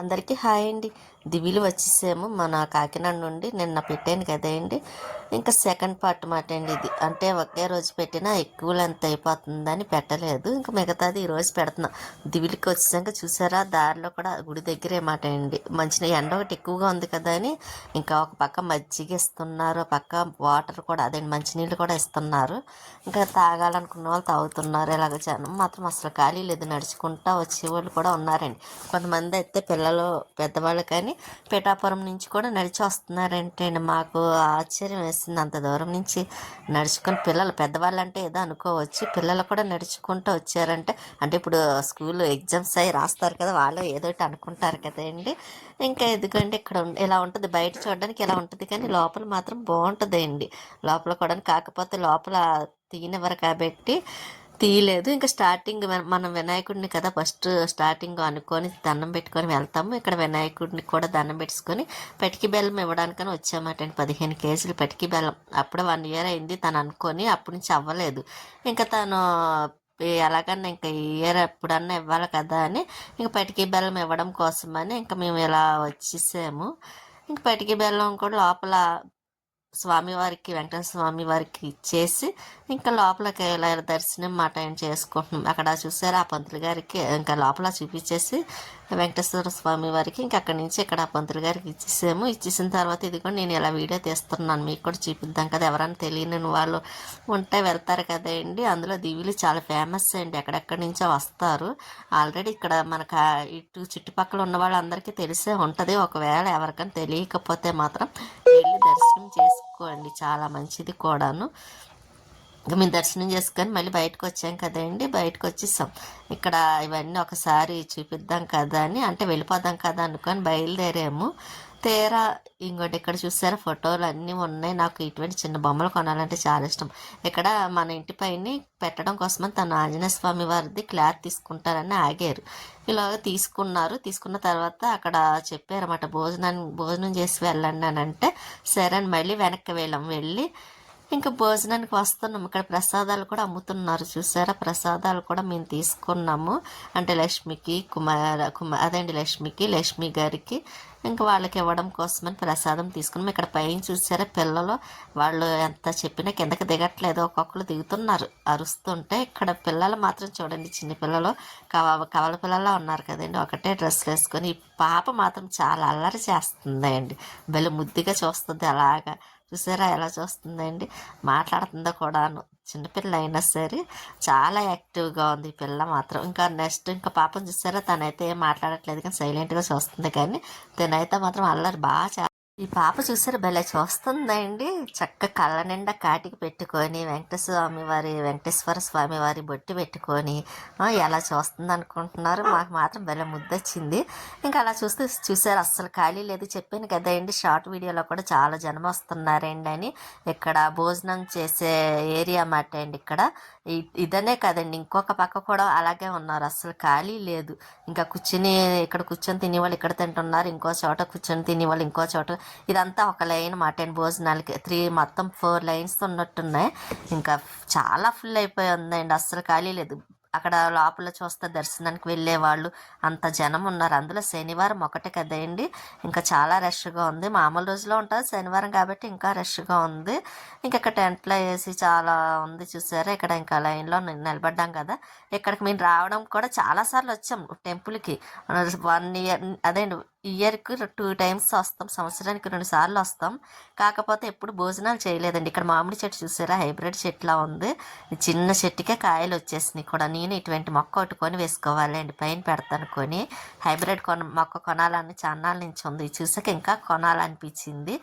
అందరికీ హాయ్ అండి. దివిలు వచ్చేసాము మన కాకినాడ నుండి. నిన్న పెట్టాను కదండి ఇంకా సెకండ్ పార్ట్ మాట అండి ఇది. అంటే ఒకే రోజు పెట్టినా ఎక్కువ లెంత్ అయిపోతుందని పెట్టలేదు. ఇంకా మిగతాది ఈరోజు రోజు పెడుతున్నా. దివిలికి వచ్చాక చూసారా? దారిలో కూడా గుడి దగ్గరే మాట అండి. మంచి ఎండ ఒకటి ఎక్కువగా ఉంది కదా అని ఇంకా ఒక పక్క మజ్జిగ ఇస్తున్నారు. పక్క వాటర్ కూడా అదే మంచినీళ్ళు కూడా ఇస్తున్నారు. ఇంకా తాగాలనుకున్న వాళ్ళు తాగుతున్నారు. ఇలాగ జనం మాత్రం అసలు ఖాళీ లేదు. నడుచుకుంటా వచ్చేవాళ్ళు కూడా ఉన్నారండి. కొంతమంది అయితే పిల్లలు పెద్దవాళ్ళు కానీ పిఠాపురం నుంచి కూడా నడిచి వస్తున్నారంటే అండి మాకు ఆశ్చర్యం వేసింది అంత దూరం నుంచి నడుచుకుని పిల్లలు పెద్దవాళ్ళు అంటే ఏదో అనుకోవచ్చు. పిల్లలు కూడా నడుచుకుంటూ వచ్చారంటే అంటే ఇప్పుడు స్కూల్ ఎగ్జామ్స్ అవి రాస్తారు కదా వాళ్ళు ఏదో అనుకుంటారు కదండి ఇంకా ఎందుకంటే ఇక్కడ ఇలా ఉంటుంది. బయట చూడడానికి ఇలా ఉంటుంది కానీ లోపల మాత్రం బాగుంటుంది అండి లోపల కూడా కాకపోతే లోపల తీయనివ్వరు కాబట్టి తీయలేదు. ఇంకా స్టార్టింగ్ మనం వినాయకుడిని కదా ఫస్ట్ స్టార్టింగ్ అనుకొని దండం పెట్టుకొని వెళ్తాము. ఇక్కడ వినాయకుడిని కూడా దండం పెట్టుకొని పటికి బెల్లం ఇవ్వడానికని వచ్చామట అండి. పదిహేను కేజీలు పటికి బెల్లం. అప్పుడు వన్ ఇయర్ అయింది తను అనుకొని అప్పటి నుంచి అవ్వలేదు. ఇంకా తను ఎలాగన్నా ఇంకా ఈ ఇయర్ ఎప్పుడన్నా ఇవ్వాలి కదా అని ఇంకా పటికి బెల్లం ఇవ్వడం కోసమని ఇంకా మేము ఇలా వచ్చేసాము. ఇంక పటికి బెల్లం కూడా లోపల స్వామివారికి వెంకటేశ్వర స్వామి వారికి ఇచ్చేసి ఇంకా లోపల ఇలా దర్శనం మాట టైం చేసుకుంటున్నాం. అక్కడ చూసారు ఆ పంతులు గారికి ఇంకా లోపల చూపించేసి వెంకటేశ్వర స్వామి వారికి ఇంకా అక్కడి నుంచి ఇక్కడ పంతులు గారికి ఇచ్చేసాము. ఇచ్చేసిన తర్వాత ఇది కూడా నేను ఇలా వీడియో తీస్తున్నాను. మీకు కూడా చూపిద్దాం కదా. ఎవరైనా తెలియని వాళ్ళు ఉంటే వెళ్తారు కదండి అందులో దివిలు చాలా ఫేమస్ అండి. ఎక్కడెక్కడి నుంచో వస్తారు. ఆల్రెడీ ఇక్కడ మనకు ఇటు చుట్టుపక్కల ఉన్న వాళ్ళందరికీ తెలిసే ఉంటుంది. ఒకవేళ ఎవరికైనా తెలియకపోతే మాత్రం వెళ్ళి దర్శనం చేసుకోండి. చాలా మంచిది కూడాను. ఇంకా మేము దర్శనం చేసుకొని మళ్ళీ బయటకు వచ్చాం కదండి బయటకు వచ్చేసాం ఇక్కడ ఇవన్నీ ఒకసారి చూపిద్దాం కదా అని అంటే వెళ్ళిపోదాం కదా అనుకొని బయలుదేరాము. తీరా ఇంకోటి ఇక్కడ చూసారా ఫోటోలు అన్నీ ఉన్నాయి. నాకు ఇటువంటి చిన్న బొమ్మలు కొనాలంటే చాలా ఇష్టం. ఇక్కడ మన ఇంటి పైన పెట్టడం కోసమని తను ఆంజనేయ స్వామి వారిది క్లాత్ తీసుకుంటారని ఆగారు. ఇలాగ తీసుకున్నారు. తీసుకున్న తర్వాత అక్కడ చెప్పారన్నమాట భోజనాన్ని భోజనం చేసి వెళ్ళండి అని అంటే సరే అని మళ్ళీ వెనక్కి వెళ్ళాం. వెళ్ళి ఇంకా భోజనానికి వస్తున్నాం. ఇక్కడ ప్రసాదాలు కూడా అమ్ముతున్నారు. చూసారా? ప్రసాదాలు కూడా మేము తీసుకున్నాము. అంటే లక్ష్మికి కుమార కుమార్ అదండి లక్ష్మికి లక్ష్మి గారికి ఇంకా వాళ్ళకి ఇవ్వడం కోసమని ప్రసాదం తీసుకున్నాం. ఇక్కడ పైన చూసారా? పిల్లలు వాళ్ళు ఎంత చెప్పినా కిందకి దిగట్లేదు. ఒక్కొక్కరు దిగుతున్నారు. అరుస్తుంటే ఇక్కడ పిల్లలు మాత్రం చూడండి. చిన్న పిల్లలు కవ కవల పిల్లలా ఉన్నారు కదండి. ఒకటే డ్రెస్ వేసుకొని ఈ పాప మాత్రం చాలా అల్లరి చేస్తుంది అండి భలే ముద్దుగా చూస్తుంది అలాగా. చూసారా ఎలా చూస్తుందండి? మాట్లాడుతుందో కూడాను. చిన్నపిల్ల అయినా సరే చాలా యాక్టివ్గా ఉంది ఈ పిల్ల మాత్రం. ఇంకా నెక్స్ట్ ఇంకా పాపం చూసారా తనైతే ఏం మాట్లాడట్లేదు కానీ సైలెంట్గా చూస్తుంది కానీ తనైతే మాత్రం అల్లరి బాగా ఈ పాప చూసారు భలే చూస్తుందండి. చక్క కళ్ళ నిండా కాటికి పెట్టుకొని వెంకటేశ్వర వారి వెంకటేశ్వర స్వామి వారి బొట్టు పెట్టుకొని ఎలా చూస్తుంది అనుకుంటున్నారు మాకు మాత్రం భలే ముద్దొచ్చింది. ఇంకా అలా చూస్తే చూసారు అస్సలు ఖాళీ లేదు. చెప్పాను కదండి షార్ట్ వీడియోలో కూడా చాలా జనం వస్తున్నారండి అని. ఇక్కడ భోజనం చేసే ఏరియా మాట అండి ఇక్కడ. ఇ- ఇదనే కదండి ఇంకొక పక్క కూడా అలాగే ఉన్నారు. అస్సలు ఖాళీ లేదు. ఇంకా కూర్చుని ఇక్కడ కూర్చొని తినేవాళ్ళు ఇక్కడ తింటున్నారు. ఇంకో చోట కూర్చొని తినేవాళ్ళు ఇంకో చోట ఇదంతా ఒక లైన్ మటన్ భోజనాలకి త్రీ మొత్తం ఫోర్ లైన్స్ ఉన్నట్టున్నాయి. ఇంకా చాలా ఫుల్ అయిపోయి ఉందండి. అస్సలు ఖాళీ లేదు. అక్కడ లోపల చూస్తే దర్శనానికి వెళ్ళే వాళ్ళు అంత జనం ఉన్నారు. అందులో శనివారం ఒకటే కదండి. ఇంకా చాలా రష్గా ఉంది. మామూలు రోజులో ఉంటుంది శనివారం కాబట్టి ఇంకా రష్గా ఉంది. ఇంకా ఇక్కడ టెంట్లో వేసి చాలా ఉంది చూసారా? ఇక్కడ ఇంకా లైన్లో ని- నిలబడ్డాం కదా. ఇక్కడికి మేము రావడం కూడా చాలాసార్లు వచ్చాం టెంపుల్కి. వన్ ఇయర్ అదే ఇయర్కి టూ టైమ్స్ వస్తాం సంవత్సరానికి రెండు సార్లు వస్తాం. కాకపోతే ఎప్పుడు భోజనాలు చేయలేదండి. ఇక్కడ మామిడి చెట్టు చూసారా? హైబ్రిడ్ చెట్లా ఉంది. చిన్న చెట్టుకే కాయలు వచ్చేసినాయి కూడా. నేను ఇటువంటి మొక్క కొట్టుకొని వేసుకోవాలండి పైన పెడతాను కొని. హైబ్రిడ్ కొన మొక్క కొనాలని చాన్నాల నుంచి ఉంది. చూసాక ఇంకా కొనాలనిపించింది.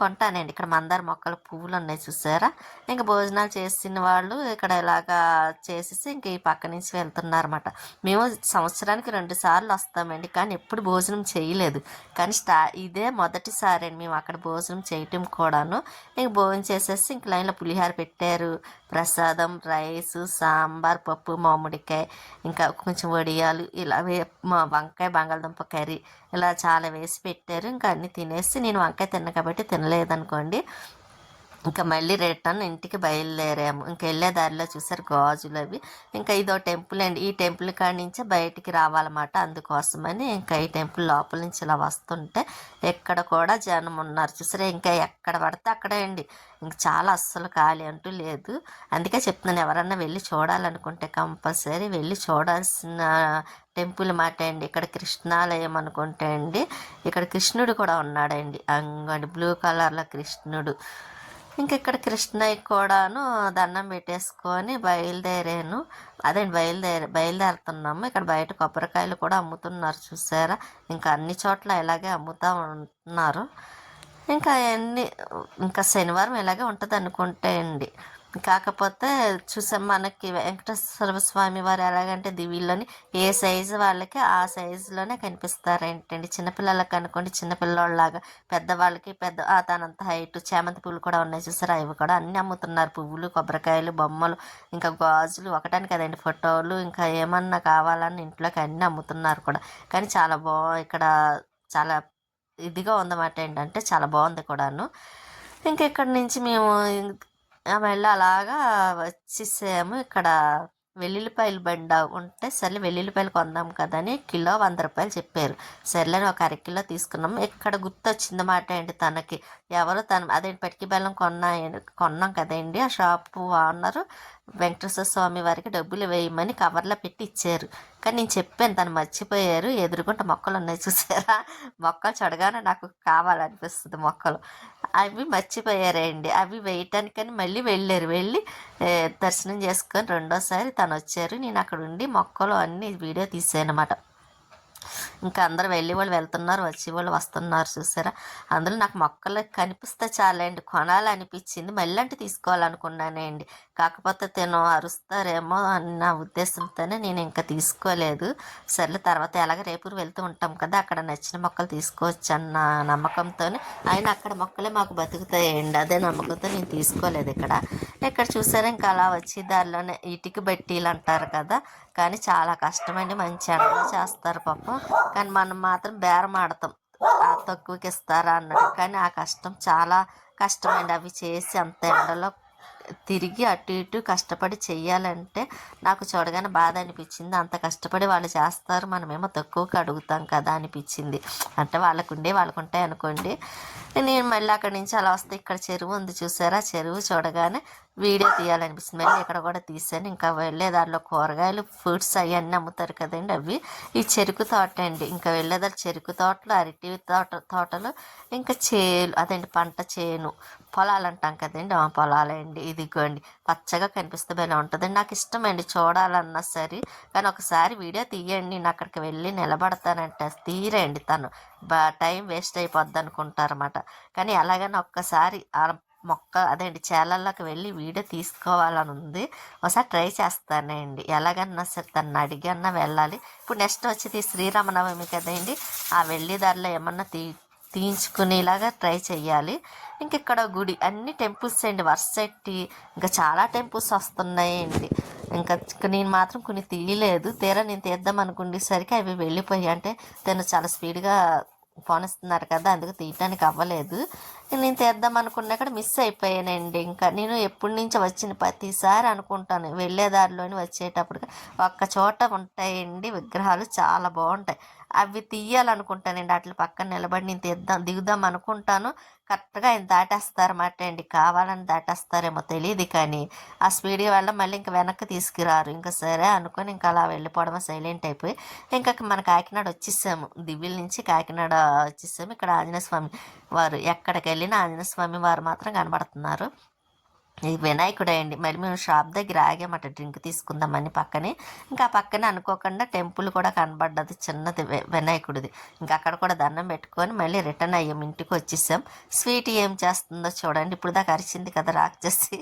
కొంటానండి. ఇక్కడ మందార మొక్కలు పువ్వులు ఉన్నాయి చూసారా? ఇంకా భోజనాలు చేసిన వాళ్ళు ఇక్కడ ఇలాగా చేసేసి ఇంక ఈ పక్క నుంచి వెళ్తున్నారన్నమాట. మేము సంవత్సరానికి రెండు సార్లు వస్తామండి. కానీ ఎప్పుడు భోజనం చేయలేదు. కానీ స్టా ఇదే మొదటిసారి అండి మేము అక్కడ భోజనం చేయటం కూడాను. ఇంక భోజనం చేసేసి ఇంక లైన్లో పులిహార పెట్టారు. ప్రసాదం రైస్ సాంబార్ పప్పు మామిడికాయ ఇంకా కొంచెం వడియాలు ఇలా వే మా వంకాయ బంగాళదుంప కర్రీ ఇలా చాలా వేసి పెట్టారు. ఇంకా అన్నీ తినేసి నేను వంకాయ తిన్న కాబట్టి తినలేదనుకోండి. ఇంకా మళ్ళీ రిటర్న్ ఇంటికి బయలుదేరాము. ఇంకా వెళ్ళే దారిలో చూసారు గాజులు అవి. ఇంకా ఇదో టెంపుల్ అండి. ఈ టెంపుల్ కాడి నుంచే బయటికి రావాలన్నమాట అందుకోసమని ఇంకా ఈ టెంపుల్ లోపల నుంచి ఇలా వస్తుంటే ఎక్కడ కూడా జనం ఉన్నారు. చూసారా? ఇంకా ఎక్కడ పడితే అక్కడే అండి. ఇంక చాలా అస్సలు ఖాళీ అంటూ లేదు. అందుకే చెప్తున్నాను ఎవరన్నా వెళ్ళి చూడాలనుకుంటే కంపల్సరీ వెళ్ళి చూడాల్సిన టెంపుల్ మాట అండి. ఇక్కడ కృష్ణాలయం అనుకుంటే అండి. ఇక్కడ కృష్ణుడు కూడా ఉన్నాడండి. అంగడి బ్లూ కలర్లో కృష్ణుడు. ఇంక ఇక్కడ కృష్ణయ్య కూడాను దండం పెట్టేసుకొని బయలుదేరాను. అదే బయలుదేరి బయలుదేరుతున్నాము. ఇక్కడ బయట కొబ్బరికాయలు కూడా అమ్ముతున్నారు చూసారా? ఇంకా అన్ని చోట్ల ఇలాగే అమ్ముతూ ఉంటున్నారు ఇంకా అవన్నీ ఇంకా శనివారం ఇలాగే ఉంటుంది అనుకుంటే అండి. కాకపోతే చూసాం మనకి వెంకటేశ్వర స్వామి వారు ఎలాగంటే దివిలోని ఏ సైజు వాళ్ళకి ఆ సైజులోనే కనిపిస్తారు ఏంటండి చిన్నపిల్లలకి అనుకోండి చిన్నపిల్లలాగా పెద్దవాళ్ళకి పెద్ద తనంత హైట్ చేమంతి పువ్వులు కూడా ఉన్నాయి చూసారా? అవి కూడా అన్నీ అమ్ముతున్నారు. పువ్వులు కొబ్బరికాయలు బొమ్మలు ఇంకా గాజులు ఒకటాని కదండి ఫోటోలు ఇంకా ఏమన్నా కావాలని ఇంట్లోకి అన్నీ అమ్ముతున్నారు కూడా. కానీ చాలా బా ఇక్కడ చాలా ఇదిగా ఉందన్నమాట ఏంటంటే చాలా బాగుంది కూడాను. ఇంకా ఇక్కడి నుంచి మేము ఆ మళ్ళీ అలాగా వచ్చేసాము. ఇక్కడ వెల్లుల్లిపాయలు బండ ఉంటే సర్లే వెల్లుల్లిపాయలు కొందాం కదా అని కిలో వంద రూపాయలు చెప్పారు. సర్లే అని ఒక అర కిలో తీసుకున్నాం. ఇక్కడ గుర్తొచ్చింది మాట ఏంటి తనకి? ఎవరు తన అదే పటికి బెల్లం కొన్నా కొన్నాం కదండి. ఆ షాప్ ఓనరు వెంకటేశ్వర స్వామి వారికి డబ్బులు వేయమని కవర్లో పెట్టి ఇచ్చారు. కానీ నేను చెప్పాను తను మర్చిపోయారు. ఎదురుకుంటే మొక్కలు ఉన్నాయి చూసారా? మొక్కలు చూడగానే నాకు కావాలనిపిస్తుంది మొక్కలు. అవి మర్చిపోయారండి. అవి వేయటానికని మళ్ళీ వెళ్ళారు. వెళ్ళి దర్శనం చేసుకొని రెండోసారి తను వచ్చారు నేను అక్కడ ఉండి మొక్కలు అన్నీ వీడియో తీసాను అనమాట ఇంకా అందరు వెళ్ళి వాళ్ళు వెళ్తున్నారు వచ్చి వాళ్ళు వస్తున్నారు చూసారా? అందులో నాకు మొక్కలు కనిపిస్తే చాలండి. కొనాలనిపించింది. మళ్ళీ అంటే తీసుకోవాలనుకున్నానండి. కాకపోతే తిను అరుస్తారేమో అని నా ఉద్దేశంతోనే నేను ఇంకా తీసుకోలేదు. సర్లే తర్వాత ఎలాగ రేపు వెళ్తూ ఉంటాం కదా అక్కడ నచ్చిన మొక్కలు తీసుకోవచ్చు అన్న నమ్మకంతో ఆయన అక్కడ మొక్కలే మాకు బతుకుతాయండి. అదే నమ్మకంతో నేను తీసుకోలేదు ఇక్కడ. ఇక్కడ చూసారా ఇంకా అలా వచ్చి దారిలోనే ఇటుక బట్టీలు అంటారు కదా కానీ చాలా కష్టమండి. మంచి ఎండలో చేస్తారు పాపం. కానీ మనం మాత్రం బేరం ఆడతాం. తక్కువకి ఇస్తారా అన్నట్టు. కానీ ఆ కష్టం చాలా కష్టమండి అవి చేసి అంత ఎండలో తిరిగి అటు ఇటు కష్టపడి చెయ్యాలంటే నాకు చూడగానే బాధ అనిపించింది. అంత కష్టపడి వాళ్ళు చేస్తారు. మనమేమో తక్కువకి అడుగుతాం కదా అనిపించింది. అంటే వాళ్ళకు ఉండే వాళ్ళకు ఉంటాయి అనుకోండి. నేను మళ్ళీ అక్కడి నుంచి అలా వస్తే ఇక్కడ చెరువు ఉంది చూసారా? చెరువు చూడగానే వీడియో తీయాలనిపిస్తుంది. మళ్ళీ ఇక్కడ కూడా తీసాను ఇంకా వెళ్ళే దారిలో కూరగాయలు ఫ్రూట్స్ అవన్నీ అమ్ముతారు కదండి అవి. ఈ చెరుకు తోట అండి. ఇంకా వెళ్ళేదారి చెరుకు తోటలు అరటి తోట తోటలు ఇంకా చేలు అదండి పంట చేను. పొలాలు అంటాం కదండి ఆ పొలాలండి ఇదిగోండి. పచ్చగా కనిపిస్తే భలే ఉంటుందండి. నాకు ఇష్టమండి చూడాలన్నా సరే. కానీ ఒకసారి వీడియో తీయండి. నేను అక్కడికి వెళ్ళి నిలబడతానంటే తీరండి తను. బా టైం వేస్ట్ అయిపోద్ది అనుకుంటారన్నమాట. కానీ ఎలాగైనా ఒక్కసారి మొక్క అదేంటి చేలల్లోకి వెళ్ళి వీడియో తీసుకోవాలని ఉంది ఒకసారి ట్రై చేస్తానండి. ఎలాగన్నా సరే తను అడిగన్నా వెళ్ళాలి. ఇప్పుడు నెక్స్ట్ వచ్చేది శ్రీరామనవమి కదండి. ఆ వెళ్ళే దారిలో ఏమన్నా తీ తీయించుకునేలాగా ట్రై చేయాలి ఇంక ఇక్కడ గుడి అన్ని టెంపుల్స్ అండి. వర్సెట్టి ఇంకా చాలా టెంపుల్స్ వస్తున్నాయండి. ఇంకా నేను మాత్రం కొన్ని తీయలేదు. తీరా నేను తీద్దాం అనుకునేసరికి అవి వెళ్ళిపోయి అంటే తను చాలా స్పీడ్గా ఫోన్ ఇస్తున్నారు కదా అందుకు తీయటానికి అవ్వలేదు. నేను తెద్దాం అనుకున్నా కూడా మిస్ అయిపోయానండి ఇంకా. నేను ఎప్పటి నుంచి వచ్చిన ప్రతిసారి అనుకుంటాను. వెళ్ళే దారిలోని వచ్చేటప్పుడు ఒక్క చోట ఉంటాయండి విగ్రహాలు చాలా బాగుంటాయి. అవి తీయాలనుకుంటానండి అట్ల పక్కన నిలబడి నేను తీద్దాం దిగుదాం అనుకుంటాను. కరెక్ట్గా ఆయన దాటేస్తారన్నమాట అండి. కావాలని దాటేస్తారేమో తెలియదు కానీ ఆ స్పీడ్ వల్ల మళ్ళీ ఇంకా వెనక్కి తీసుకురారు. ఇంకా సరే అనుకొని ఇంకా అలా వెళ్ళిపోవడం సైలెంట్ అయిపోయి ఇంకా మన కాకినాడ వచ్చేసాము. దివ్యుల నుంచి కాకినాడ వచ్చేసాము. ఇక్కడ ఆంజనేయ స్వామి వారు ఎక్కడికి వెళ్ళినా ఆంజనేయ స్వామి వారు మాత్రం కనబడుతున్నారు. ఇది వినాయకుడే అండి మరి మేము షాప్ దగ్గర ఆగామట డ్రింక్ తీసుకుందామని పక్కనే. ఇంకా పక్కనే అనుకోకుండా టెంపుల్ కూడా కనబడ్డది చిన్నది వినాయకుడిది. ఇంకా అక్కడ కూడా దండం పెట్టుకొని మళ్ళీ రిటర్న్ అయ్యాం ఇంటికి వచ్చేసాం. స్వీట్ ఏం చేస్తుందో చూడండి. ఇప్పుడు దాకా అరిచింది కదా రాక్షసి.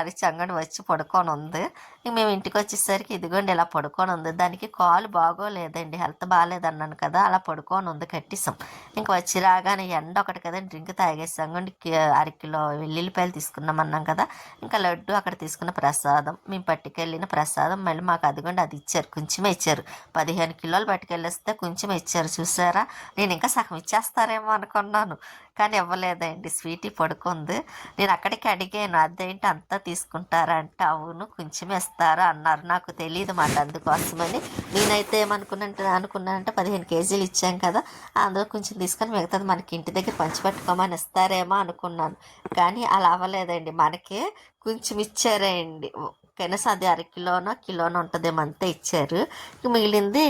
అరిచి అంగడి వచ్చి పడుకొని ఉంది. ఇంక మేము ఇంటికి వచ్చేసరికి ఇదిగోండి ఇలా పడుకొని ఉంది. దానికి కాలు బాగోలేదండి. హెల్త్ బాగాలేదన్నాను కదా అలా పడుకొని ఉంది కట్టేసాం. ఇంకా వచ్చి రాగానే ఎండ ఒకటి కదా డ్రింక్ తాగేసాం. అండి అరకిలో వెల్లుల్లిపాయలు తీసుకున్నాం అన్నాం కదా. కదా? ఇంకా లడ్డు అక్కడ తీసుకున్న ప్రసాదం మేము పట్టుకెళ్ళిన ప్రసాదం మళ్ళీ మాకు అదిగోండి అది ఇచ్చారు కొంచెమే ఇచ్చారు. పదిహేను కిలోలు పట్టుకెళ్ళేస్తే కొంచెం ఇచ్చారు చూసారా? నేను ఇంకా సగం ఇచ్చేస్తారేమో అనుకున్నాను. కానీ ఇవ్వలేదండి. స్వీటీ పడుకుంది. నేను అక్కడికి అడిగాను అదేంటి అంతా తీసుకుంటారా అంటే అవును కొంచెం ఇస్తారా అన్నారు. నాకు తెలియదు మాట అందుకోసమని. నేనైతే ఏమనుకున్నా అనుకున్నానంటే పదిహేను కేజీలు ఇచ్చాం కదా అందులో కొంచెం తీసుకొని మిగతాది మనకి ఇంటి దగ్గర పంచిపెట్టుకోమని ఇస్తారేమో అనుకున్నాను. కానీ అలా అవ్వలేదండి. మనకే కొంచెం ఇచ్చారండి కనీసం అది అర కిలోనో కిలోనో ఉంటుందేమో అంతే ఇచ్చారు. ఇంక మిగిలింది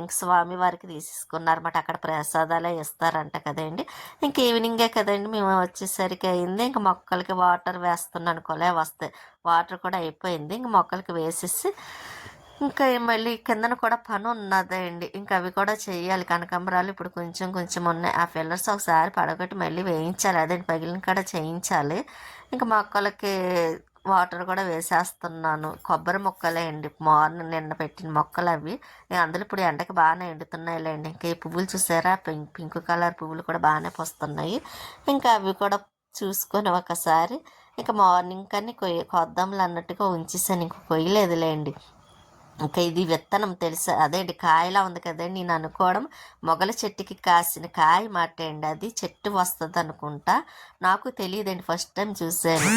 ఇంక స్వామి వారికి తీసేసుకున్నారన్నమాట. అక్కడ ప్రసాదాలే ఇస్తారంట కదండి. ఇంక ఈవినింగే కదండి మేము వచ్చేసరికి అయింది. ఇంక మొక్కలకి వాటర్ వేస్తున్నాను కొలే వస్తాయి వాటర్ కూడా అయిపోయింది. ఇంక మొక్కలకి వేసేసి ఇంకా మళ్ళీ కిందన కూడా పని ఉన్నదండి. ఇంకా అవి కూడా చేయాలి. కనకాంబరాలు ఇప్పుడు కొంచెం కొంచెం ఉన్నాయి. ఆ ఫిల్లర్స్ ఒకసారి పడగొట్టి మళ్ళీ వేయించాలి. అదే పగిలిన కూడా చేయించాలి. ఇంకా మొక్కలకి వాటర్ కూడా వేసేస్తున్నాను. కొబ్బరి మొక్కలే అండి మార్నింగ్ నిన్న పెట్టిన మొక్కలు అవి అందులో ఇప్పుడు ఎండకి బాగానే ఎండుతున్నాయిలేండి. ఇంకా ఈ పువ్వులు చూసారా? పింక్ పింక్ కలర్ పువ్వులు కూడా బాగానే పోస్తున్నాయి. ఇంకా అవి కూడా చూసుకొని ఒకసారి ఇంకా మార్నింగ్ కానీ కొయ్య కొద్దాంలు అన్నట్టుగా ఉంచేసాను. ఇంక కొయ్యలేదులేండి. ఇంకా ఇది విత్తనం తెలుసా? అదేంటి కాయలా ఉంది కదండి నేను అనుకోవడం. మొగల చెట్టుకి కాసిన కాయ మాట అండి అది చెట్టు వస్తుంది అనుకుంటా నాకు తెలియదండి. ఫస్ట్ టైం చూసాను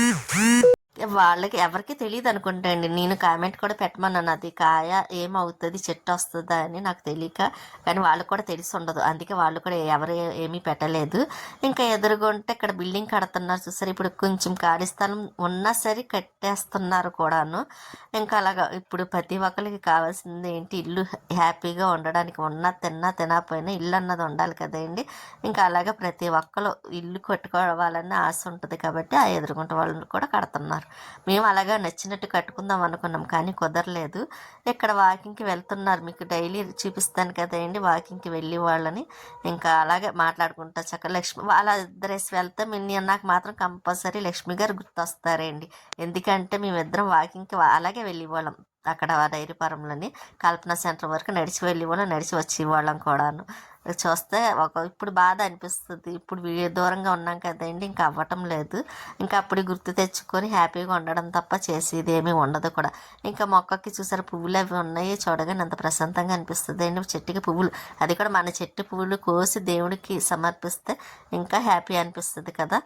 వాళ్ళకి ఎవరికి తెలియదు అనుకుంటా అండి. నేను కామెంట్ కూడా పెట్టమన్నాను. అది కాయ ఏమవుతుంది చెట్టు వస్తుందా అని నాకు తెలియక కానీ వాళ్ళకి కూడా తెలిసి ఉండదు. అందుకే వాళ్ళు కూడా ఎవరు ఏమీ పెట్టలేదు. ఇంకా ఎదురుగుంటే ఇక్కడ బిల్డింగ్ కడుతున్నారు చూసారు? ఇప్పుడు కొంచెం ఖాళీ స్థలం ఉన్నా సరే కట్టేస్తున్నారు కూడాను. ఇంకా అలాగా ఇప్పుడు ప్రతి ఒక్కరికి కావాల్సింది ఏంటి? ఇల్లు హ్యాపీగా ఉండడానికి ఉన్నా తిన్నా తినకపోయినా ఇల్లు అన్నది ఉండాలి కదండి ఇంకా అలాగే ప్రతి ఒక్కరు ఇల్లు కట్టుకోవాలని ఆశ ఉంటుంది కాబట్టి ఆ ఎదురుగుంట వాళ్ళు కూడా కడుతున్నారు. మేము అలాగా నచ్చినట్టు కట్టుకుందాం అనుకున్నాం కానీ కుదరలేదు. ఇక్కడ వాకింగ్కి వెళ్తున్నారు మీకు డైలీ చూపిస్తాను కదండి వాకింగ్కి వెళ్ళి వాళ్ళని. ఇంకా అలాగే మాట్లాడుకుంటా చక్కగా. లక్ష్మి వాళ్ళ ఇద్దరేసి వెళ్తే మిన్ని నాకు మాత్రం కంపల్సరీ లక్ష్మి గారు గుర్తొస్తారండి. ఎందుకంటే మేమిద్దరం వాకింగ్కి అలాగే వెళ్ళేవాళ్ళం అక్కడ డైరీ ఫారంలోని కల్పన సెంటర్ వరకు నడిచి వెళ్ళి వాళ్ళం నడిచి వచ్చేవాళ్ళం కూడాను. చూస్తే ఒక ఇప్పుడు బాధ అనిపిస్తుంది. ఇప్పుడు దూరంగా ఉన్నాం కదండి ఇంకా అవ్వటం లేదు. ఇంకా అప్పుడు గుర్తు తెచ్చుకొని హ్యాపీగా ఉండడం తప్ప చేసేది ఏమీ ఉండదు కూడా. ఇంకా మొక్కకి చూసారు పువ్వులు అవి ఉన్నాయి చూడగానే అంత ప్రశాంతంగా అనిపిస్తుంది. అండి చెట్టుకి పువ్వులు. అది కూడా మన చెట్టు పువ్వులు కోసి దేవుడికి సమర్పిస్తే ఇంకా హ్యాపీ అనిపిస్తుంది కదా.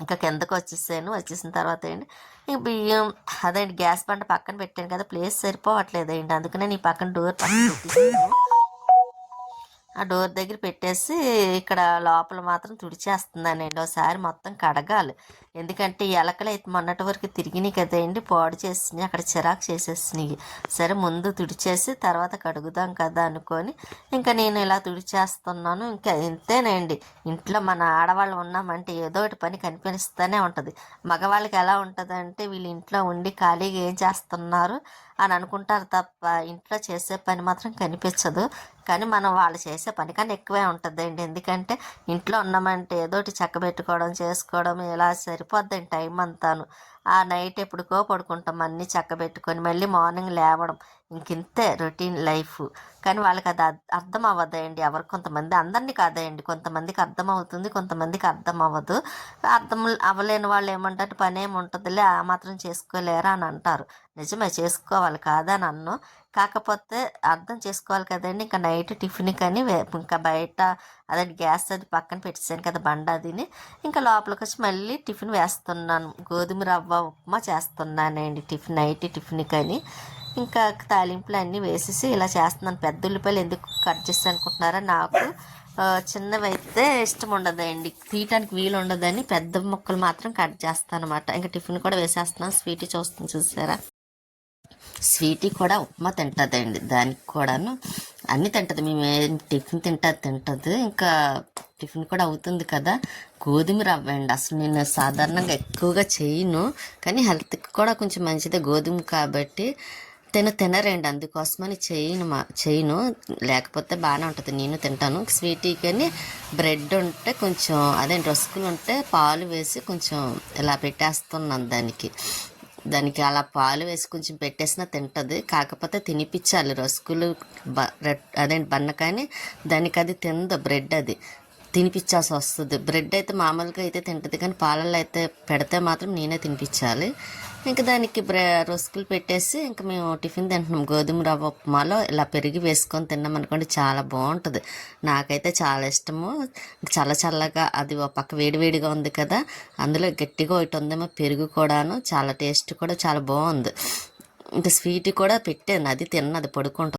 ఇంకా కిందకు వచ్చేసాను. వచ్చేసిన తర్వాత ఏంటి? ఇంక బియ్యం అదే గ్యాస్ బండ పక్కన పెట్టాను కదా. ప్లేస్ సరిపోవట్లేదు ఏంటి? అందుకనే నీ పక్కన డోర్ పక్కన పెట్టేసాను. ఆ డోర్ దగ్గర పెట్టేసి ఇక్కడ లోపల మాత్రం తుడిచేస్తున్నానండి ఒకసారి మొత్తం కడగాలి. ఎందుకంటే ఎలకలు అయితే మొన్నటి వరకు తిరిగినాయి కదండి. పాడు చేసినాయి అక్కడ చిరాకు చేసేసినాయి. సరే ముందు తుడిచేసి తర్వాత కడుగుదాం కదా అనుకొని ఇంకా నేను ఇలా తుడిచేస్తున్నాను. ఇంకా ఇంతేనండి. ఇంట్లో మన ఆడవాళ్ళు ఉన్నామంటే ఏదో ఒకటి పని కనిపిస్తూనే ఉంటుంది. మగవాళ్ళకి ఎలా ఉంటుందంటే వీళ్ళు ఇంట్లో ఉండి ఖాళీగా ఏం చేస్తున్నారు అని అనుకుంటారు తప్ప ఇంట్లో చేసే పని మాత్రం కనిపించదు. కానీ మనం వాళ్ళు చేసే పని కన్నా ఎక్కువే ఉంటుందండి. ఎందుకంటే ఇంట్లో ఉన్నామంటే ఏదో ఒకటి చక్క పెట్టుకోవడం చేసుకోవడం ఇలా సరిపోద్దండి టైం అంతాను. ఆ నైట్ ఎప్పుడుకో పడుకుంటాం అన్నీ చక్కబెట్టుకొని మళ్ళీ మార్నింగ్ లేవడం. ఇంకింతే రొటీన్ లైఫ్. కానీ వాళ్ళకి అది అర్థం అవ్వదండి ఎవరు కొంతమంది అందరినీ కాదండి. కొంతమందికి అర్థం అవుతుంది కొంతమందికి అర్థం అవ్వదు అర్థం అవ్వలేని వాళ్ళు ఏమంటారు? పని ఏమి ఉంటుందిలే ఆ మాత్రం చేసుకోలేరా అని అంటారు. నిజమే చేసుకోవాలి కాదని అన్ను కాకపోతే అర్థం చేసుకోవాలి కదండి. ఇంకా నైట్ టిఫిన్ కానీ ఇంకా బయట అదే గ్యాస్ అది పక్కన పెట్టేసాను కదా బండ అదిని. ఇంకా లోపలికి వచ్చి మళ్ళీ టిఫిన్ వేస్తున్నాను. గోధుమ రవ్వ ఉప్మా చేస్తున్నానండి. టిఫిన్ నైట్ టిఫిన్ కానీ. ఇంకా తాలింపులు అన్నీ వేసేసి ఇలా చేస్తున్నాను. పెద్ద ఉల్లిపాయలు ఎందుకు కట్ చేసి అనుకుంటున్నారా నాకు చిన్నవైతే చిన్నవి అయితే ఇష్టం ఉండదండి. తీయటానికి వీలు ఉండదని పెద్ద ముక్కలు మాత్రం కట్ చేస్తాను అనమాట ఇంకా టిఫిన్ కూడా వేసేస్తున్నాను. స్వీట్ చూస్తుంది చూసారా? స్వీటీ కూడా ఉప్మా తింటుందండి. దానికి కూడాను అన్నీ తింటుంది. మేము టిఫిన్ తింటుంది తింటుంది. ఇంకా టిఫిన్ కూడా అవుతుంది కదా. గోధుమ రవ్వ అండి. అసలు నేను సాధారణంగా ఎక్కువగా చేయను. కానీ హెల్త్కి కూడా కొంచెం మంచిదే గోధుమ కాబట్టి. తిన తినరండి. అందుకోసమని చేయను మా చేయను. లేకపోతే బాగానే ఉంటుంది. నేను తింటాను. స్వీటీ కానీ బ్రెడ్ ఉంటే కొంచెం అదే రస్కులు ఉంటే పాలు వేసి కొంచెం ఇలా పెట్టేస్తున్నాను దానికి. దానికి అలా పాలు వేసి కొంచెం పెట్టేసినా తింటుంది. కాకపోతే తినిపించాలి రస్కులు బ అదే అదేంటి బన్న కానీ దానికి అది తిందు బ్రెడ్ అది. తినిపించాల్సి వస్తుంది. బ్రెడ్ అయితే మామూలుగా అయితే తింటుంది కానీ పాలల్లో అయితే పెడితే మాత్రం నేనే తినిపించాలి. ఇంకా దానికి బ్రె రొసుకులు పెట్టేసి ఇంకా మేము టిఫిన్ తింటున్నాం. గోధుమ రవ్వ ఉప్మాలో ఇలా పెరిగి వేసుకొని తిన్నాం అనుకోండి చాలా బాగుంటుంది. నాకైతే చాలా ఇష్టము. చల్ల చల్లగా అది ఒక పక్క వేడివేడిగా ఉంది కదా అందులో గట్టిగా ఒకటి ఉందేమో పెరుగు కూడాను చాలా టేస్ట్ కూడా చాలా బాగుంది. ఇంకా స్వీట్ కూడా పెట్టాను అది తిన్నది పడుకుంటుంది